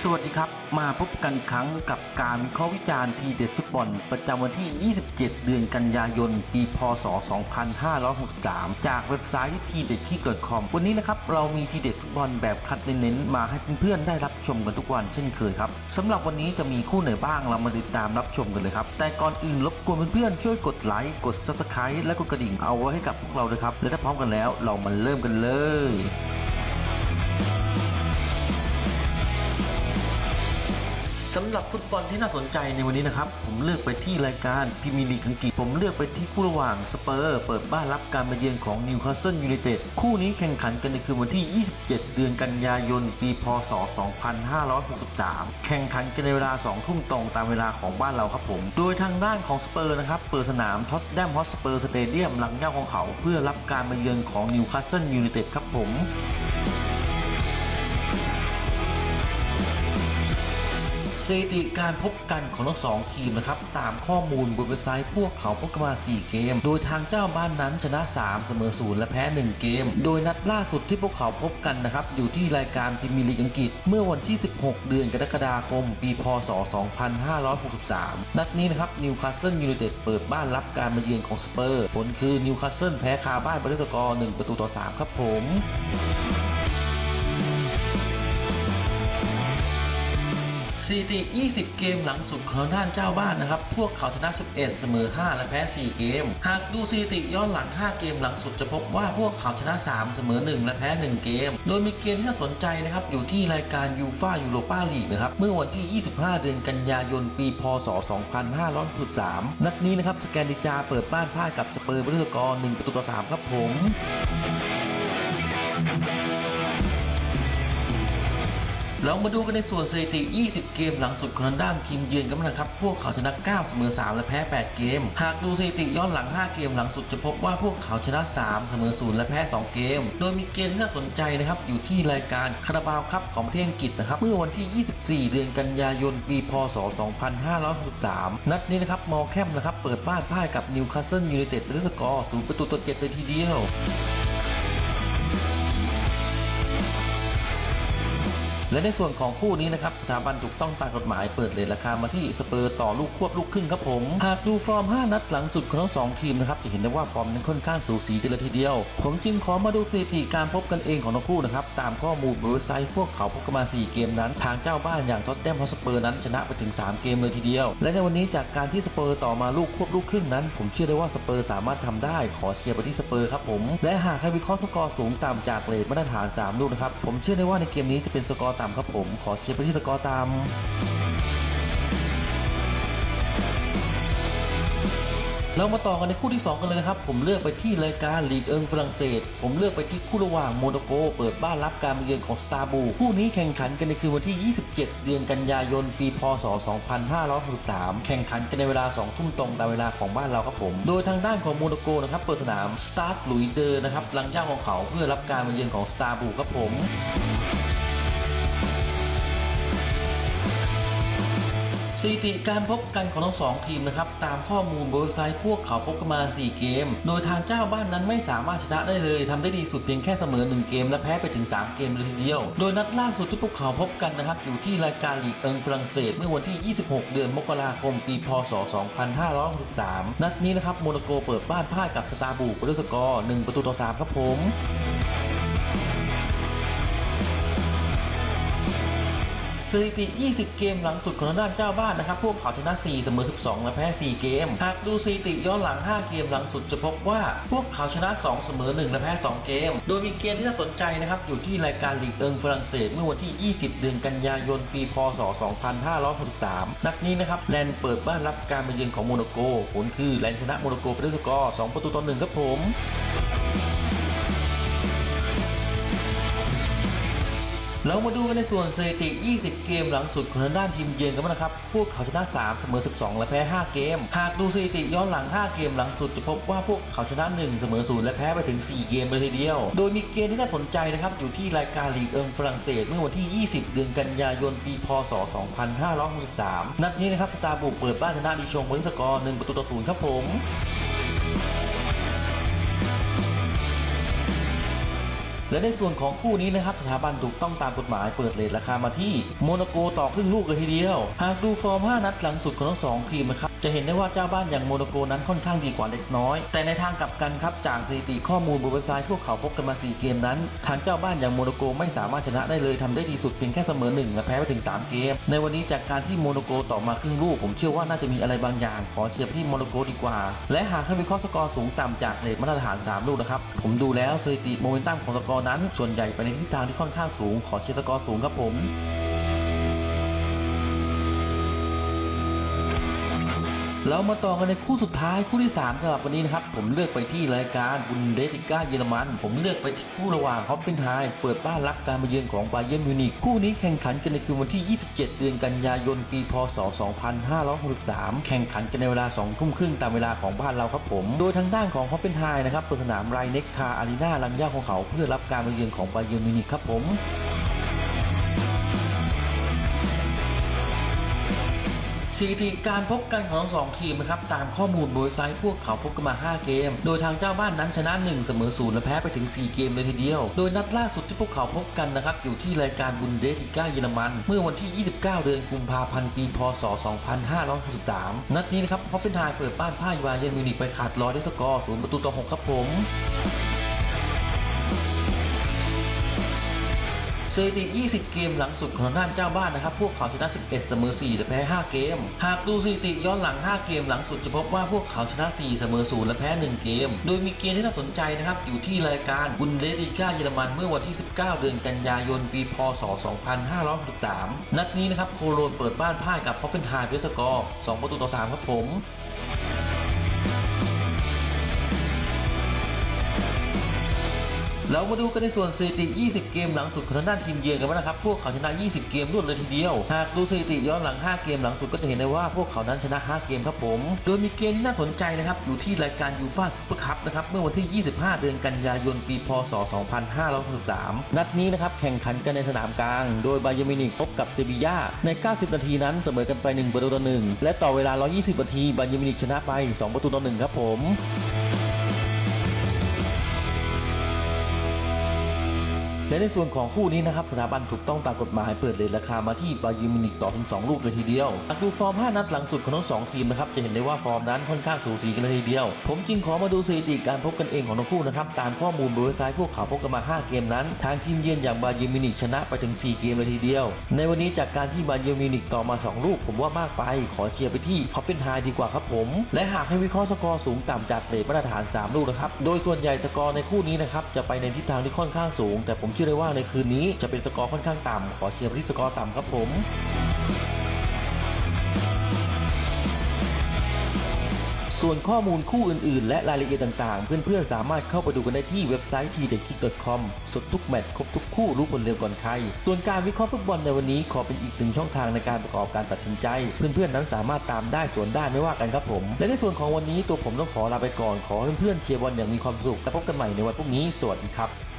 สวัสดีครับ มาพบกันอีกครั้งกับการวิเคราะห์วิจารณ์ทีเด็ดฟุตบอล ประจำวันที่ 27 เดือนกันยายน ปี พศ 2563 จากเว็บไซต์ทีเด็ดคิก .com วันนี้นะครับ เรามีทีเด็ดฟุตบอลแบบคัดเน้นๆ มาให้เพื่อนๆ ได้รับชมกันทุกวันเช่นเคยครับสำหรับวันนี้จะมีคู่ไหนบ้างเรามาติดตามรับชมกันเลยครับ แต่ก่อนอื่นรบกวนเพื่อนๆช่วยกดไลค์กด subscribe และกดกระดิ่งเอาไว้ให้กับพวกเราด้วยครับและถ้าพร้อมกันแล้วเรามาเริ่มกันเลย สำหรับฟุตบอลที่น่าสนใจในวันนี้นะครับ ผมเลือกไปที่รายการพรีเมีลีกอังกฤษ ผมเลือกไปที่คู่ระหว่างสเปอร์เปิดบ้านรับการมาเยือนของนิวคาสเซิลยูไนเต็ดคู่นี้แข่งขันกันในคืนวันที่ 27 เดือนกันยายน ปี พศ 2563 แข่งขันกันในเวลา 2 ทุ่มตรงตามเวลาของบ้านเราครับผม โดยทางด้านของสเปอร์นะครับ เปิดสนามท็อตแดมฮอสเปอร์สเตเดียมหลังย่าของเขา เพื่อรับการมาเยือนของนิวคาสเซิลยูไนเต็ดครับผม สถิติการพบกันของทั้งสองทีมนะครับตามข้อมูลบนเว็บไซต์พวกเขาพบกันมา 4 เกม โดยทางเจ้าบ้านนั้นชนะ 3 เสมอ 0 และแพ้ 1 เกม โดยนัดล่าสุดที่พวกเขาพบกันนะครับอยู่ที่รายการพรีเมียร์ลีกอังกฤษ เมื่อวันที่ 16 เดือนกรกฎาคม ปี พศ 2563 นัดนี้นะครับนิวคาสเซิลยูไนเต็ดเปิดบ้านรับการมาเยือนของสเปอร์ ผลคือนิวคาสเซิลแพ้คาบ้านไปด้วยสกอร์1ประตูต่อ 3 ครับผม สถิติ 20 เกมหลังสุดของด้านเจ้าบ้านนะครับ พวกเขาชนะ 11 เสมอ 5 และแพ้ 4 เกม หากดูสถิติย้อนหลัง 5 เกมหลังสุดจะพบว่าพวกเขาชนะ 3 เสมอ 1 และแพ้ 1 เกม โดยมีเกมที่น่าสนใจนะครับ อยู่ที่รายการยูฟายูโรปาลีกนะครับ เมื่อวันที่ 25 เดือนกันยายน ปี พศ 2563 นัดนี้นะครับ สแกนดิจาเปิดบ้านพ่ายกับสเปอร์บริสกอร์1ประตูต่อ 3 ครับผม เรามาดูกันในส่วนสถิติ 20 เกมหลังสุดของด้านทีมเยือนกันบ้างนะครับ พวกเขาชนะ 9 เสมอ 3 และแพ้ 8 เกม หากดูสถิติย้อนหลัง 5 เกมหลังสุดจะพบว่าพวกเขาชนะ 3 เสมอ 0 และแพ้ 2 เกม โดยมีเกมที่น่าสนใจนะครับ อยู่ที่รายการคาราบาวครับของประเทศอังกฤษนะครับ เมื่อวันที่ 24 เดือนกันยายน ปีพศ 2563 นัดนี้นะครับ มอลแคมนะครับ เปิดบ้านพ่ายกับนิวคาสเซิลยูไนเต็ดเป็นสกอร์ 0 ประตูต่อ 7 เลยทีเดียว และในส่วนของคู่นี้นะครับสถาบันถูกต้องตามกฎหมายเปิดเลทราคามาที่สเปอร์ต่อลูกควบลูกครึ่งครับผม หากดูฟอร์ม 5 นัดหลังสุดของทั้งสองทีมนะครับจะเห็นได้ว่าฟอร์มนั้นค่อนข้างสูสีกันเลยทีเดียว ผมจึงขอมาดูสถิติการพบกันเองของทั้งคู่นะครับตามข้อมูลเว็บไซต์พวกเขาพบกันมา 4 เกมนั้น ทางเจ้าบ้านอย่างท็อตแนมฮอสเปอร์นั้นชนะไปถึง 3 เกมเลยทีเดียว และในวันนี้จากการที่สเปอร์ต่อมาลูกควบลูกครึ่งนั้น ผมเชื่อได้ว่าสเปอร์สามารถทำได้ขอเชียร์ไปที่สเปอร์ครับผมและหากใครวิเคราะห์สกอร์สูงต่ำจากเลทมาตรฐาน 3 ลูกนะครับผมเชื่อได้ว่าในเกมนี้จะเป็นสกอร์ต่ำครับผม ขอเชียร์ไปที่สกอร์ต่ำเรามาต่อกันในคู่ที่ 2 กันเลยนะครับ ผมเลือกไปที่รายการลีกเอิงฝรั่งเศส ผมเลือกไปที่คู่ระหว่างโมนาโก เปิดบ้านรับการมาเยือนของสตาร์บูคู่นี้แข่งขันกันในคืนวันที่ 27 เดือนกันยายน ปี พศ 2563 แข่งขันกันในเวลา 2 ทุ่มตรงตามเวลาของบ้านเราครับผม โดยทางด้านของโมนาโกนะครับเปิดสนามสตาร์ทลุยเดอร์นะครับหลังย่างของเขาเพื่อรับการมาเยือนของสตาร์บูครับผม สถิติการพบกันของทั้งสองทีมนะครับตามข้อมูลบนเว็บไซต์พวกเขาพบกันมา 4 เกม โดยทางเจ้าบ้านนั้นไม่สามารถชนะได้เลยทำได้ดีสุดเพียงแค่เสมอ 1 เกม และแพ้ไปถึง 3 เกมเลยทีเดียว โดยนัดล่าสุดที่พวกเขาพบกันนะครับอยู่ที่รายการลีกเอิงฝรั่งเศส เมื่อวันที่ 26 เดือนมกราคมปี พศ 2563 นัดนี้นะครับโมนาโกเปิดบ้านพ่ายกับสตาร์บูไปด้วยสกอร์1ประตูต่อ3ครับผม สถิติ 20 เกมหลังสุดของทางด้านเจ้าบ้านนะครับ พวกเขาชนะ 4 เสมอ 12 และแพ้ 4 เกม หากดูสถิติย้อนหลัง 5 เกมหลังสุดจะพบว่า พวกเขาชนะ 2 เสมอ 1 และแพ้ 2 เกม โดยมีเกมที่น่าสนใจนะครับ อยู่ที่รายการลีกเอิงฝรั่งเศส เมื่อวันที่ 20 เดือนกันยายน ปี พศ 2563 นัดนี้นะครับ แลนเปิดบ้านรับการมาเยือนของโมนาโก ผลคือแลนชนะโมนาโกไปด้วยสกอร์ 2 ประตูต่อ 1 ครับผม เรามาดูกันในส่วนสถิติ 20 เกมหลังสุดของทางด้านทีมเยือนกันบ้างนะครับ พวกเขาชนะ 3 เสมอ 12 และแพ้ 5 เกม หากดูสถิติย้อนหลัง 5 เกมหลังสุดจะพบว่าพวกเขาชนะ 1 เสมอ 0 และแพ้ไปถึง 4 เกมเลยทีเดียว โดยมีเกมที่น่าสนใจนะครับ อยู่ที่รายการลีกเอิงฝรั่งเศส เมื่อวันที่ 20 เดือนกันยายน ปี พศ 2563 นัดนี้นะครับสตาร์บุกเปิดบ้านชนะดีชงบริสกอร์1ประตูต่อ0ครับผม และในส่วนของคู่นี้นะครับสถาบันถูกต้องตามกฎหมายเปิดเลทราคามาที่โมนาโกต่อครึ่งลูกเลยทีเดียว หากดูฟอร์ม 5 นัดหลังสุดของทั้งสองทีมนะครับ จะเห็นได้ว่าเจ้าบ้านอย่างโมโนโกนั้นค่อนข้างดีกว่าเล็กน้อย แต่ในทางกลับกันครับจากสถิติข้อมูลบนเว็บไซต์พวกเขาพบกันมา 4 เกมนั้น ทางเจ้าบ้านอย่างโมโนโกไม่สามารถชนะได้เลยทำได้ดีสุดเพียงแค่เสมอหนึ่งและแพ้ไปถึง 3 เกม ในวันนี้จากการที่โมโนโกต่อมาครึ่งลูกผมเชื่อว่าน่าจะมีอะไรบางอย่าง ขอเชียร์ที่โมโนโกดีกว่า และหากให้วิเคราะห์สกอร์สูงต่ำจากเลทมาตรฐาน 3 ลูกนะครับผมดูแล้วสถิติโมเมนตัมของสกอร์นั้น ส่วนใหญ่ไปในทิศทางที่ค่อนข้างสูง ขอเชียร์สกอร์สูงครับผม เรามาต่อกันในคู่สุดท้ายคู่ที่3สำหรับวันนี้นะครับ ผมเลือกไปที่รายการบุนเดสติก้าเยอรมัน ผมเลือกไปที่คู่ระหว่างฮอฟเฟนไฮม์เปิดบ้านรับการมาเยือนของบาเยิร์นมิวนิกคู่นี้แข่งขันกันในคืนวันที่ 27 เดือนกันยายนปีพศ 2563 แข่งขันกันในเวลา 2 ทุ่มครึ่งตามเวลาของบ้านเราครับผม โดยทางด้านของฮอฟเฟนไฮม์นะครับเปิดสนามไรเน็กคาอารีนาลังย่าของเขาเพื่อรับการมาเยือนของบาเยิร์นมิวนิกครับผม สถิติการพบกันของทั้งสองทีมนะครับตามข้อมูลบนเว็บไซต์พวกเขาพบกันมา 5 เกม โดยทางเจ้าบ้านนั้นชนะ 1 เสมอ0และแพ้ไปถึง 4 เกมเลยทีเดียว โดยนัดล่าสุดที่พวกเขาพบกันนะครับอยู่ที่รายการบุนเดสติก้าเยอรมัน เมื่อวันที่ 29 เดือนกุมภาพันธ์ปีพศ 2563 นัดนี้นะครับฮอฟเฟนไฮม์เปิดบ้านพ่ายบาเยนมิวนิกไปขาดลอยด้วยสกอร์0ประตูต่อ 6 ครับผม สถิติ 20 เกมหลังสุดของทางด้านเจ้าบ้านนะครับ พวกเขาชนะ 11 เสมอ 4 และแพ้ 5 เกม หากดูสถิติย้อนหลัง 5 เกมหลังสุดจะพบว่าพวกเขาชนะ 4 เสมอ 0 และแพ้ 1 เกม โดยมีเกมที่น่าสนใจนะครับ อยู่ที่รายการบุนเดสติก้าเยอรมันเมื่อวันที่ 19 เดือนกันยายน ปี พศ 2563 นัดนี้นะครับ โคโลนเปิดบ้านพ่ายกับฮอฟเฟนไฮม์ด้วยสกอร์ 2 ประตูต่อ 3 ครับผม เรามาดูกันในส่วนสถิติ 20 เกมหลังสุดของทางด้านทีมเยือนกันบ้างนะครับ พวกเขาชนะ 20 เกมรวดเลยทีเดียว หากดูสถิติย้อนหลัง 5 เกมหลังสุดก็จะเห็นได้ว่าพวกเขานั้นชนะ 5 เกมครับผม โดยมีเกมที่น่าสนใจนะครับ อยู่ที่รายการยูฟ่าซุปเปอร์คัพนะครับ เมื่อวันที่ 25 เดือนกันยายน ปี พศ 2563 นัดนี้นะครับ แข่งขันกันในสนามกลาง โดยบาเยร์นมินิกพบกับเซบีย่า ใน 90 นาทีนั้นเสมอกันไป 1 ประตูต่อ 1 และต่อเวลา 120 นาที บาเยร์นมินิกชนะไป 2 ประตูต่อ 1 ครับผม และในส่วนของคู่นี้นะครับสถาบันถูกต้องตามกฎหมายเปิดเลทราคามาที่บาเยิร์มินิกต่อถึง 2 ลูกเลยทีเดียวหากดูฟอร์ม 5 นัดหลังสุดของทั้งสองทีมนะครับจะเห็นได้ว่าฟอร์มนั้นค่อนข้างสูสีกันเลยทีเดียว ผมจึงขอมาดูสถิติการพบกันเองของทั้งคู่นะครับตามข้อมูลบนเว็บไซต์พวกเขาพบกันมา 5 เกมนั้น ทางทีมเยือนอย่างบาเยิร์มินิกชนะไปถึง 4 เกมเลยทีเดียว ในวันนี้จากการที่บาเยิร์มินิกต่อมา 2 ลูก ผมว่ามากไป ขอเชียร์ไปที่ฮอฟเฟนไฮดีกว่าครับผม และหากให้วิเคราะห์สกอร์สูงต่ำจากเลทมาตรฐาน 3 ลูกนะครับโดยส่วนใหญ่สกอร์ในคู่นี้นะครับจะไปในทิศทางที่ค่อนข้างสูง แต่ผมเชื่อได้ว่าในคืนนี้จะเป็นสกอร์ค่อนข้างต่ำขอเชียร์ไปที่สกอร์ต่ำครับผมส่วนข้อมูลคู่อื่น ๆ และรายละเอียดต่าง ๆ เพื่อน ๆ สามารถเข้าไปดูกันได้ที่เว็บไซต์ t d e k i c k c o m สดทุกแมตช์ครบทุกคู่รู้ผลเร็วก่อนใคร ส่วนการวิเคราะห์ฟุตบอลในวันนี้ขอเป็นอีกหนึ่งช่องทางในการประกอบการตัดสินใจ เพื่อน ๆ นั้นสามารถตามได้ส่วนได้ไม่ว่ากันครับผม และในส่วนของวันนี้ตัวผมต้องขอลาไปก่อนขอเพื่อน ๆ เชียร์บอลอย่างมีความสุข และพบกันใหม่ในวันพรุ่งนี้ สวัสดีครับ